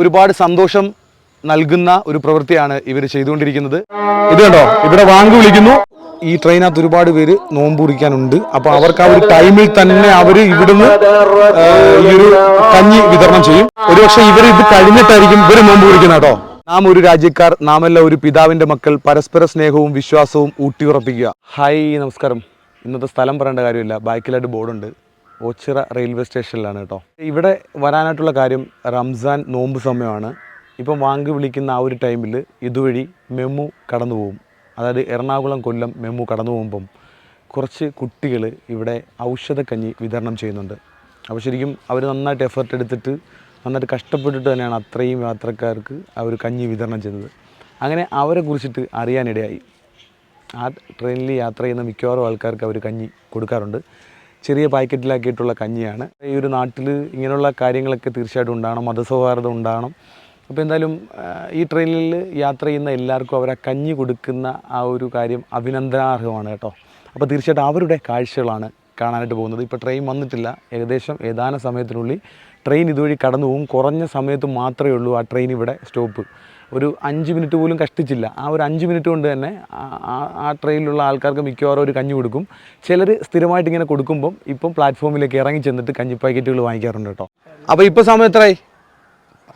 ഒരുപാട് സന്തോഷം നൽകുന്ന ഒരു പ്രവൃത്തിയാണ് ഇവർ ചെയ്തുകൊണ്ടിരിക്കുന്നത്. ഇത് കണ്ടോ? ഇവിടെ വാങ്ക് വിളിക്കുന്നു. ഈ ട്രെയിനകത്ത് ഒരുപാട് പേര് നോമ്പ് കുറിക്കാനുണ്ട്. അപ്പൊ അവർക്ക് ആ ഒരു ടൈമിൽ തന്നെ അവർ ഇവിടുന്ന് ഈ ഒരു കഞ്ഞി വിതരണം ചെയ്യും. ഒരുപക്ഷെ ഇവർ ഇത് കഴിഞ്ഞിട്ടായിരിക്കും ഇവർ നോമ്പ് കുറിക്കുന്നത് കേട്ടോ. നാം ഒരു രാജ്യക്കാർ നാമെല്ലാം ഒരു പിതാവിന്റെ മക്കൾ പരസ്പര സ്നേഹവും വിശ്വാസവും ഊട്ടിയുറപ്പിക്കുക. ഹായ് നമസ്കാരം. ഇന്നത്തെ സ്ഥലം പറയേണ്ട കാര്യമില്ല. ബാക്കിലായിട്ട് ബോർഡുണ്ട്. ഓച്ചിറ റെയിൽവേ സ്റ്റേഷനിലാണ് കേട്ടോ. ഇവിടെ വരാനായിട്ടുള്ള കാര്യം റംസാൻ നോമ്പ് സമയമാണ്. ഇപ്പം വാങ്ക് വിളിക്കുന്ന ആ ഒരു ടൈമിൽ ഇതുവഴി മെമു കടന്നു പോകും. അതായത് എറണാകുളം കൊല്ലം മെമു കടന്നു പോകുമ്പം കുറച്ച് കുട്ടികൾ ഇവിടെ ഔഷധക്കഞ്ഞി വിതരണം ചെയ്യുന്നുണ്ട്. അപ്പോൾ ശരിക്കും അവർ നന്നായിട്ട് എഫർട്ട് എടുത്തിട്ട് നന്നായിട്ട് കഷ്ടപ്പെട്ടിട്ട് തന്നെയാണ് അത്രയും യാത്രക്കാർക്ക് ആ ഒരു കഞ്ഞി വിതരണം ചെയ്തത് അങ്ങനെ അവരെ കുറിച്ചിട്ട് അറിയാനിടയായി. ആ ട്രെയിനിൽ യാത്ര ചെയ്യുന്ന മിക്കവാറും ആൾക്കാർക്ക് അവർ കഞ്ഞി കൊടുക്കാറുണ്ട്. ചെറിയ പാക്കറ്റിലാക്കിയിട്ടുള്ള കഞ്ഞിയാണ്. ഈ ഒരു നാട്ടിൽ ഇങ്ങനെയുള്ള കാര്യങ്ങളൊക്കെ തീർച്ചയായിട്ടും ഉണ്ടാകണം മതസൗഹാർദ്ദം ഉണ്ടാകണം അപ്പോൾ എന്തായാലും ഈ ട്രെയിനിൽ യാത്ര ചെയ്യുന്ന എല്ലാവർക്കും അവരെ കഞ്ഞി കൊടുക്കുന്ന ആ ഒരു കാര്യം അഭിനന്ദനാർഹമാണ് കേട്ടോ. അപ്പോൾ തീർച്ചയായിട്ടും അവരുടെ കാഴ്ചകളാണ് കാണാനായിട്ട് പോകുന്നത്. ഇപ്പോൾ ട്രെയിൻ വന്നിട്ടില്ല. ഏകദേശം ഏതാനും സമയത്തിനുള്ളിൽ ട്രെയിൻ ഇതുവഴി കടന്നു പോകും കുറഞ്ഞ സമയത്ത് മാത്രമേ ഉള്ളൂ ആ ട്രെയിൻ ഇവിടെ സ്റ്റോപ്പ്. ഒരു അഞ്ച് മിനിറ്റ് പോലും കഷ്ടിച്ചില്ല. ആ ഒരു അഞ്ച് മിനിറ്റ് കൊണ്ട് തന്നെ ആ- ട്രെയിനിലുള്ള ആൾക്കാർക്ക് മിക്കവാറും ഒരു കഞ്ഞി കൊടുക്കും. ചിലർ സ്ഥിരമായിട്ട് ഇങ്ങനെ കൊടുക്കുമ്പം ഇപ്പം പ്ലാറ്റ്ഫോമിലേക്ക് ഇറങ്ങി ചെന്നിട്ട് കഞ്ഞി പാക്കറ്റുകൾ വാങ്ങിക്കാറുണ്ട് കേട്ടോ. അപ്പോൾ ഇപ്പോൾ സമയം എത്രയായി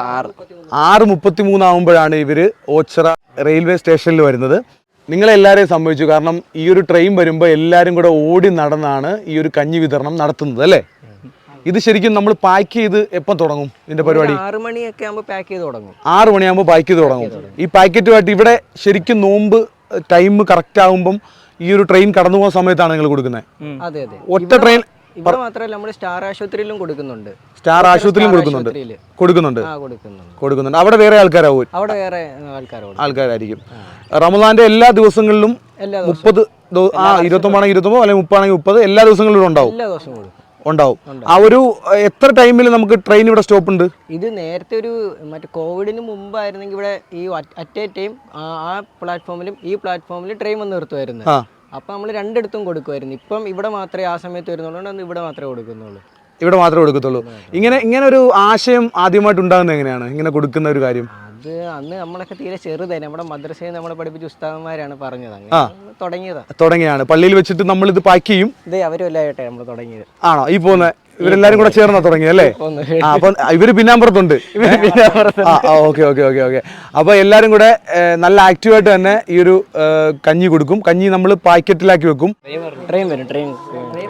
ആറ്. ആറ് മുപ്പത്തി മൂന്നാവുമ്പോഴാണ് ഇവർ ഓച്ചറ റെയിൽവേ സ്റ്റേഷനിൽ വരുന്നത്. നിങ്ങളെല്ലാവരെയും സംഭവിച്ചു കാരണം ഈ ഒരു ട്രെയിൻ വരുമ്പോൾ എല്ലാവരും കൂടെ ഓടി നടന്നാണ് ഈ ഒരു കഞ്ഞി വിതരണം നടത്തുന്നത് അല്ലേ? ഇത് ശരിക്കും നമ്മൾ പാക്ക് ചെയ്ത് എപ്പം തുടങ്ങും ഇതിന്റെ പരിപാടി? ആറ് മണിയൊക്കെ ആകുമ്പോൾ പാക്ക് ചെയ്ത് തുടങ്ങും. ആറ് മണിയാകുമ്പോൾ പാക്ക് ചെയ്ത് തുടങ്ങും. ഈ പാക്കറ്റുമായിട്ട് ഇവിടെ ശരിക്കും നോമ്പ് ടൈം കറക്റ്റ് ആകുമ്പം ഈ ഒരു ട്രെയിൻ കടന്നു പോകുന്ന സമയത്താണ് നിങ്ങൾ കൊടുക്കുന്നത്. അതെ അതെ. ഒറ്റ ട്രെയിൻ ഇവിടെ മാത്രമല്ല നമ്മൾ സ്റ്റാർ ആശുപത്രിയിലും കൊടുക്കുന്നുണ്ട്. സ്റ്റാർ ആശുപത്രിയിലും കൊടുക്കുന്നുണ്ട്. കൊടുക്കുന്നുണ്ട്. കൊടുക്കുന്നുണ്ട്. അവിടെ വേറെ ആൾക്കാരാവും. അവിടെ വേറെ ആൾക്കാരായിരിക്കും. റമദാന്റെ എല്ലാ ദിവസങ്ങളിലും മുപ്പത് ആ ഇരുപത്തൊമ്പതാണെങ്കിൽ ഇരുപത്തൊമ്പത് അല്ലെങ്കിൽ മുപ്പതാണെങ്കിൽ മുപ്പത് എല്ലാ ദിവസങ്ങളിലും ഉണ്ടാവും. എല്ലാ ദിവസവും ഉണ്ടാവും. ആ ഒരു എത്ര ടൈമിൽ നമുക്ക് ട്രെയിൻ ഇവിടെ സ്റ്റോപ്പ് ഉണ്ട്? ഇത് നേരത്തെ ഒരു മറ്റേ കോവിഡിന് മുമ്പായിരുന്നെങ്കിൽ ഇവിടെ ഈ അറ്റ് എ ടൈം ആ പ്ലാറ്റ്ഫോമിലും ഈ പ്ലാറ്റ്ഫോമിലും ട്രെയിൻ വന്ന് നിർത്തുമായിരുന്നു. അപ്പൊ നമ്മൾ രണ്ടിടത്തും കൊടുക്കുമായിരുന്നു. ഇപ്പം ഇവിടെ മാത്രമേ ആ സമയത്ത് വരുന്നുള്ളൂ. ഇവിടെ മാത്രമേ കൊടുക്കുന്നുള്ളൂ. ഇവിടെ മാത്രമേ കൊടുക്കത്തുള്ളൂ. ഇങ്ങനെ ഇങ്ങനെ ഒരു ആശയം ആദ്യമായിട്ട് ഉണ്ടാകുന്നത് എങ്ങനെയാണ്? ഇങ്ങനെ കൊടുക്കുന്ന ഒരു കാര്യം. അത് അന്ന് നമ്മളൊക്കെ തീരെ ചെറുതായി നമ്മുടെ മദ്രസയിൽ നമ്മളെ പഠിപ്പിച്ച ഉസ്താദന്മാരാണ് പറഞ്ഞത്. തുടങ്ങിയതാണ് അങ്ങനെ തുടങ്ങിയതാ. തുടങ്ങിയാണ് പള്ളിയിൽ വെച്ചിട്ട് നമ്മൾ ഇത് പാക്ക് ചെയ്യും? ഇതേ അവരും നമ്മൾ തുടങ്ങിയത്. ആണോ? ഈ പോകുന്ന ഇവരെല്ലാരും കൂടെ ചേർന്നാ തുടങ്ങിയല്ലേ അപ്പൊ ഇവർ പിന്നാമ്പുറത്തുണ്ട്. ആ ഓക്കെ ഓക്കെ ഓക്കെ ഓക്കെ. അപ്പൊ എല്ലാരും കൂടെ നല്ല ആക്റ്റീവായിട്ട് തന്നെ ഈ ഒരു കഞ്ഞി കൊടുക്കും. കഞ്ഞി നമ്മൾ പാക്കറ്റിലാക്കി വെക്കും. ട്രെയിൻ വരും ട്രെയിൻ.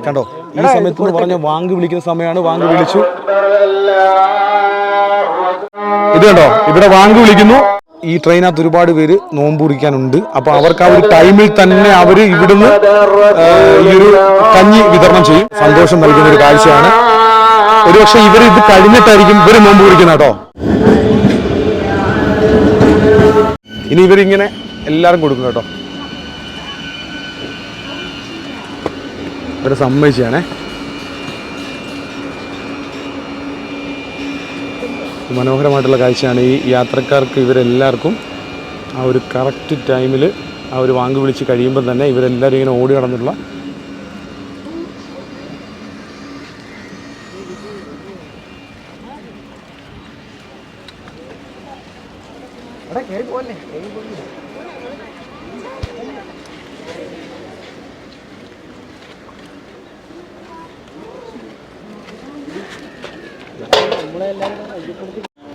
കണ്ടോ? ഈ സമയത്ത് പറഞ്ഞ വാങ്ക് വിളിക്കുന്ന സമയമാണ്. വാങ്ങി വിളിച്ചു. ഇത് കണ്ടോ? ഇവിടെ വാങ്ങി വിളിക്കുന്നു. ഈ ട്രെയിനകത്ത് ഒരുപാട് പേര് നോമ്പ് കുറിക്കാനുണ്ട്. അപ്പൊ അവർക്ക് ആ ഒരു ടൈമിൽ തന്നെ അവർ ഇവിടുന്ന് ഈ ഒരു കഞ്ഞി വിതരണം ചെയ്യും. സന്തോഷം നൽകുന്ന ഒരു കാഴ്ചയാണ്. ഒരുപക്ഷെ ഇവർ ഇത് കഴിഞ്ഞിട്ടായിരിക്കും ഇവർ നോമ്പ് കുറിക്കുന്നത് കേട്ടോ. ഇനി ഇവരിങ്ങനെ എല്ലാവരും കൊടുക്കും കേട്ടോ. ഇവരെ സമ്മതിച്ചാണേ. മനോഹരമായിട്ടുള്ള കാഴ്ചയാണ് ഈ യാത്രക്കാർക്ക് ഇവരെല്ലാവർക്കും ആ ഒരു കറക്റ്റ് ടൈമിൽ ആ ഒരു വാങ്ക് വിളിച്ച് കഴിയുമ്പോൾ തന്നെ ഇവരെല്ലാവരും ഇങ്ങനെ ഓടി നടന്നുള്ള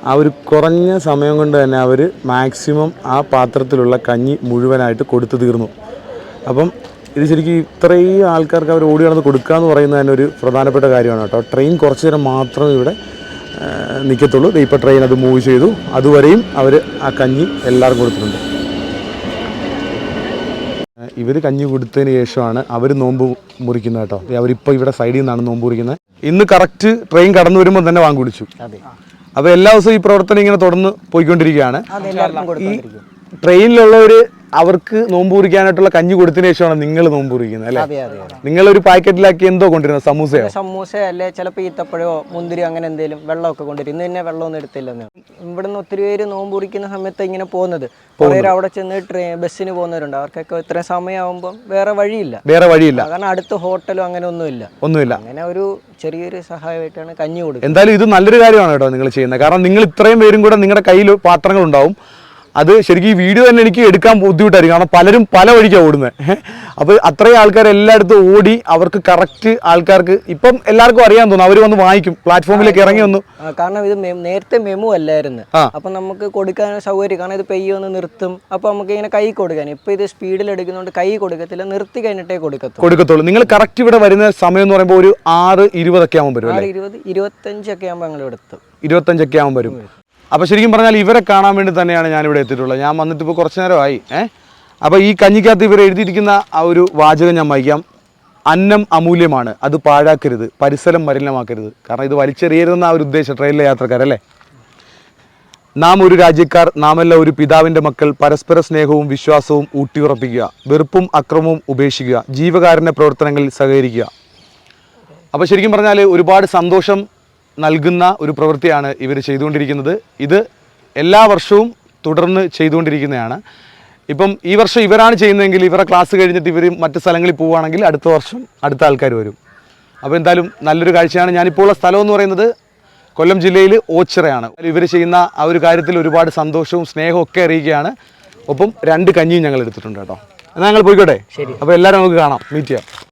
ആ ഒരു കുറഞ്ഞ സമയം കൊണ്ട് തന്നെ അവർ മാക്സിമം ആ പാത്രത്തിലുള്ള കഞ്ഞി മുഴുവനായിട്ട് കൊടുത്തു തീർന്നു. അപ്പം ഇത് ശരിക്കും ഇത്രയും ആൾക്കാർക്ക് അവർ ഓടി നടന്ന് കൊടുക്കുക എന്ന് പറയുന്നത് തന്നെ ഒരു പ്രധാനപ്പെട്ട കാര്യമാണ് കേട്ടോ. ട്രെയിൻ കുറച്ച് നേരം മാത്രമേ ഇവിടെ നിൽക്കത്തുള്ളൂ ഇപ്പോൾ ട്രെയിൻ അത് മൂവ് ചെയ്തു. അതുവരെയും അവർ ആ കഞ്ഞി എല്ലാവർക്കും കൊടുത്തിട്ടുണ്ട്. ഇവർ കഞ്ഞി കൊടുത്തതിന് ശേഷമാണ് അവർ നോമ്പ് മുറിക്കുന്നത് കേട്ടോ. അവരിപ്പോൾ ഇവിടെ സൈഡിൽ നിന്നാണ് നോമ്പ് മുറിക്കുന്നത്. ഇന്ന് കറക്റ്റ് ട്രെയിൻ കടന്നു വരുമ്പോൾ തന്നെ വാങ്ങി കുടിച്ചു. അപ്പോൾ എല്ലാ ദിവസവും ഈ പ്രവർത്തനം ഇങ്ങനെ തുടർന്ന് പോയിക്കൊണ്ടിരിക്കുകയാണ്. ഈ ട്രെയിനിലുള്ളവർ അവർക്ക് നോമ്പ് കുറിക്കാനായിട്ടുള്ള കഞ്ഞി കൊടുത്തതിന് ശേഷമാണ് നിങ്ങൾ നോമ്പ് കുറിക്കുന്നത് അല്ലേ നിങ്ങൾ ഒരു പാക്കറ്റിലാക്കി എന്തോ കൊണ്ടിരുന്നത് സമൂസയോ? സമൂസ അല്ലെ? ചിലപ്പോൾ ഈത്തപ്പഴമോ മുന്തിരി അങ്ങനെ എന്തെങ്കിലും വെള്ളമൊക്കെ കൊണ്ടുവരും. ഇന്ന് തന്നെ എടുത്തില്ല എടുത്തില്ലെന്ന് ഇവിടുന്ന് ഒത്തിരി പേര് നോമ്പ് കുറിക്കുന്ന സമയത്ത് ഇങ്ങനെ പോകുന്നത്. പേര് അവിടെ ചെന്ന് ട്രെയിൻ ബസ്സിന് പോകുന്നവരുണ്ട്. അവർക്കൊക്കെ ഇത്രയും സമയമാകുമ്പോൾ വേറെ വഴിയില്ല. വേറെ വഴിയില്ല. കാരണം അടുത്ത ഹോട്ടലും അങ്ങനെ ഒന്നുമില്ല. ഒന്നുമില്ല. അങ്ങനെ ഒരു ചെറിയൊരു സഹായമായിട്ടാണ് കഞ്ഞി കൊടുക്കുന്നത്. എന്തായാലും ഇത് നല്ലൊരു കാര്യമാണ് കേട്ടോ നിങ്ങൾ ചെയ്യുന്നത്. കാരണം നിങ്ങൾ ഇത്രയും പേരും കൂടെ നിങ്ങളുടെ കയ്യിൽ പാത്രങ്ങൾ ഉണ്ടാവും അത് ശരിക്കും ഈ വീഡിയോ തന്നെ എനിക്ക് എടുക്കാൻ ബുദ്ധിമുട്ടായിരിക്കും. കാരണം പലരും പല വഴിക്കാണ് ഓടുന്നത് അപ്പോൾ അത്രയും ആൾക്കാർ എല്ലായിടത്തും ഓടി അവർക്ക് കറക്റ്റ് ആൾക്കാർക്ക് ഇപ്പം എല്ലാവർക്കും അറിയാൻ തോന്നും. അവർ വന്ന് വാങ്ങിക്കും. പ്ലാറ്റ്ഫോമിലേക്ക് ഇറങ്ങി വന്നു. കാരണം ഇത് നേരത്തെ മെമു അല്ലായിരുന്നു. അപ്പം നമുക്ക് കൊടുക്കാൻ സൗകര്യം കാരണം ഇത് പെയ്യ ഒന്ന് നിർത്തും. അപ്പൊ നമുക്ക് ഇങ്ങനെ കൈ കൊടുക്കാൻ. ഇപ്പൊ ഇത് സ്പീഡിൽ എടുക്കുന്നതുകൊണ്ട് കൈ കൊടുക്കത്തില്ല. നിർത്തി കഴിഞ്ഞിട്ടേ കൊടുക്കത്തുള്ളൂ. കൊടുക്കത്തുള്ളൂ. നിങ്ങൾ കറക്റ്റ് ഇവിടെ വരുന്ന സമയം എന്ന് പറയുമ്പോൾ ഒരു ആറ് ഇരുപതൊക്കെ ആകുമ്പോൾ വരും ആറ് ഇരുപത് ഇരുപത്തഞ്ചൊക്കെ ആകുമ്പോൾ ഞങ്ങൾ എടുത്തു ഇരുപത്തഞ്ചൊക്കെ ആകുമ്പോൾ വരും. അപ്പോൾ ശരിക്കും പറഞ്ഞാൽ ഇവരെ കാണാൻ വേണ്ടി തന്നെയാണ് ഞാനിവിടെ എത്തിയിട്ടുള്ളത്. ഞാൻ വന്നിട്ട് ഇപ്പോൾ കുറച്ച് നേരമായി ഏഹ് അപ്പോൾ ഈ കഞ്ഞിക്കകത്ത് ഇവർ എഴുതിയിരിക്കുന്ന ആ ഒരു വാചകം ഞാൻ വായിക്കാം. അന്നം അമൂല്യമാണ് അത് പാഴാക്കരുത് പരിസരം മലിനമാക്കരുത്. കാരണം ഇത് വലിച്ചെറിയരുതെന്ന ആ ഒരു ഉദ്ദേശം ട്രെയിനിലെ യാത്രക്കാരല്ലേ? നാം ഒരു രാജ്യക്കാർ നാമെല്ലാം ഒരു പിതാവിന്റെ മക്കൾ പരസ്പര സ്നേഹവും വിശ്വാസവും ഊട്ടിയുറപ്പിക്കുക വെറുപ്പും അക്രമവും ഉപേക്ഷിക്കുക ജീവകാരുണ്യ പ്രവർത്തനങ്ങളിൽ സഹകരിക്കുക. അപ്പോൾ ശരിക്കും പറഞ്ഞാൽ ഒരുപാട് സന്തോഷം നൽകുന്ന ഒരു പ്രവൃത്തിയാണ് ഇവർ ചെയ്തുകൊണ്ടിരിക്കുന്നത്. ഇത് എല്ലാ വർഷവും തുടർന്ന് ചെയ്തുകൊണ്ടിരിക്കുന്നതാണ്. ഇപ്പം ഈ വർഷം ഇവരാണ് ചെയ്യുന്നതെങ്കിൽ ഇവരുടെ ക്ലാസ് കഴിഞ്ഞിട്ട് ഇവർ മറ്റ് സ്ഥലങ്ങളിൽ പോവുകയാണെങ്കിൽ അടുത്ത വർഷം അടുത്ത ആൾക്കാർ വരും. അപ്പോൾ എന്തായാലും നല്ലൊരു കാഴ്ചയാണ്. ഞാനിപ്പോൾ ഉള്ള സ്ഥലം എന്ന് പറയുന്നത് കൊല്ലം ജില്ലയിൽ ഓച്ചിറയാണ്. ഇവർ ചെയ്യുന്ന ആ ഒരു കാര്യത്തിൽ ഒരുപാട് സന്തോഷവും സ്നേഹവും ഒക്കെ അറിയിക്കുകയാണ്. ഒപ്പം രണ്ട് കഞ്ഞിയും ഞങ്ങൾ എടുത്തിട്ടുണ്ട് കേട്ടോ. എന്നാൽ ഞങ്ങൾ പോയിക്കോട്ടെ? അപ്പോൾ എല്ലാവരും നമുക്ക് കാണാം. മീറ്റ് ചെയ്യാം.